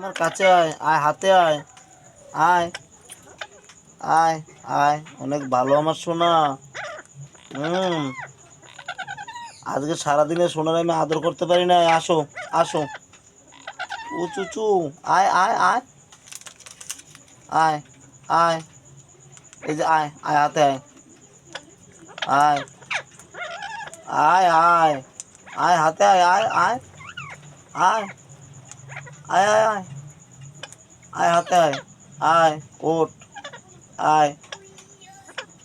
আমার কাছে আয় আয়, হাতে আয়। আয় আয় আয়। অনেক ভালো আমার সোনা। হুম। আজকে সারাদিনে সোনার আমি আদর করতে পারি না। আসো আসো। উঁচু চুচু আয় আয় আয়। আয় আয়। এই যে আয় আয়, হাতে আয়। আয় আয় আয়। আয়, হাতে আয় আয় আয়। আয়। আয় আয় আয়। আয় হাতে, আয়। আয়, ওঠ। আয়।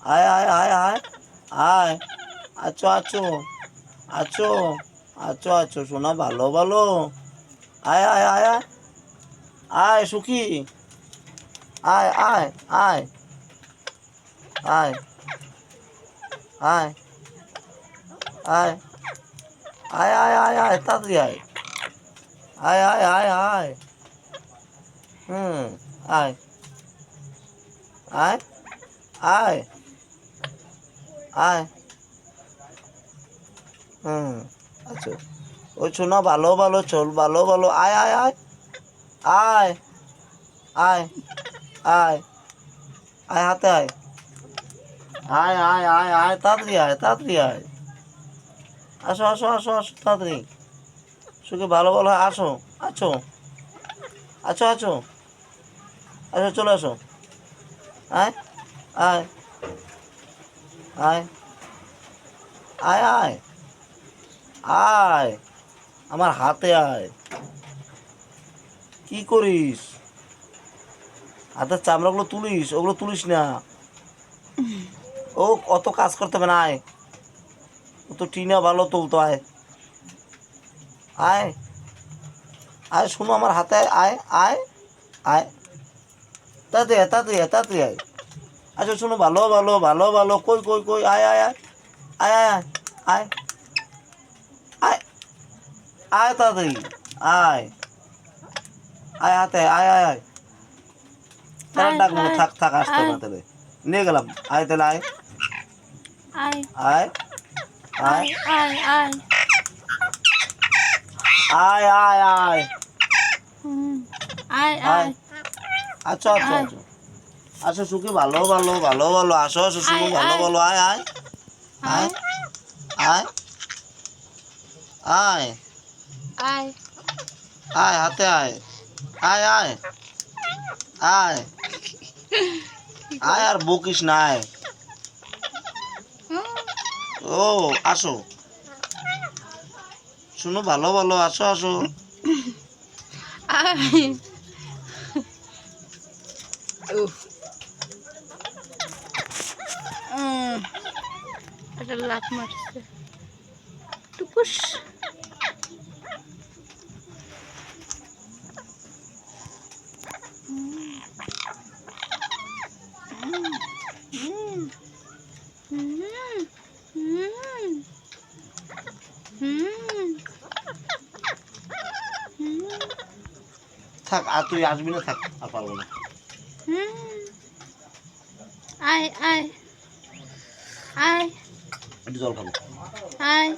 আয় আয় আয় আয়। আয়। আছো আছো। আছো আছো আছো। শোনা ভালো ভালো। আয় আয় আয় আয়। আয়, সুখী। আয় আয়। আয়। আয়। আয়। আয় আয় আয় আয়। তাড়াতাড়ি আয়। আয় আয় আয় আয় হুম আয় আয় আয় আয় হুম আচ্ছা। ওই শোনা, ভালো ভালো, চল, ভালো ভালো। আয় আয় আয়। আয় আয় আয় আয় হাতে আয়। আয় আয় আয় আয়, তাড়াতাড়ি আয় তাড়াতাড়ি আয়। আসো আসো আসো আসো, তাড়াতাড়ি। সুখে ভালো ভালো আসো আছো আছো আছো আচ্ছা চলে আসো। আয় আয় আয় আয় আয় আয়, আমার হাতে আয়। কি করিস? হাতের চামড়াগুলো তুলিস, ওগুলো তুলিস না। ও, অত কাজ করতে হবে না, আয়। ও তো টিনা ভালো তুলতো, আয়। আয়। আয় শুনো আমার হাতে আয় আয় আয়। তাড়াতাড়ি আয় তাড়াতাড়ি আয় তাড়াতাড়ি আয়। আচ্ছা শোনো ভালো ভালো ভালো ভালো কই কই কই আয় আয় আয়। আয় আয় আয় আয়। আয় তাড়াতাড়ি আয়। আয় হাতে আয় আয় আয়। তারা ডাকবো থাক থাক আসতে। না তাহলে। নিয়ে গেলাম। আয় তাহলে আয় আয় আয় আয় আয়। আয় আয় আয়। আয় আচ্ছা আচ্ছা আচ্ছা। আসো সুখী ভালো ভালো ভালো ভালো। আসো আসো সুখী ভালো ভালো আয় আয়। আয় আয়। আয়। আয়। হাতে আয়। আয় আয়। আয়। আয় আর বকিস না আয়। ও আসো। শুনো ভালো ভালো আসো আসো একটা লাফ মারছে টুকুস হুম থাক আর তুই আসবি না থাক আর পারব না। জল খাব। আয়।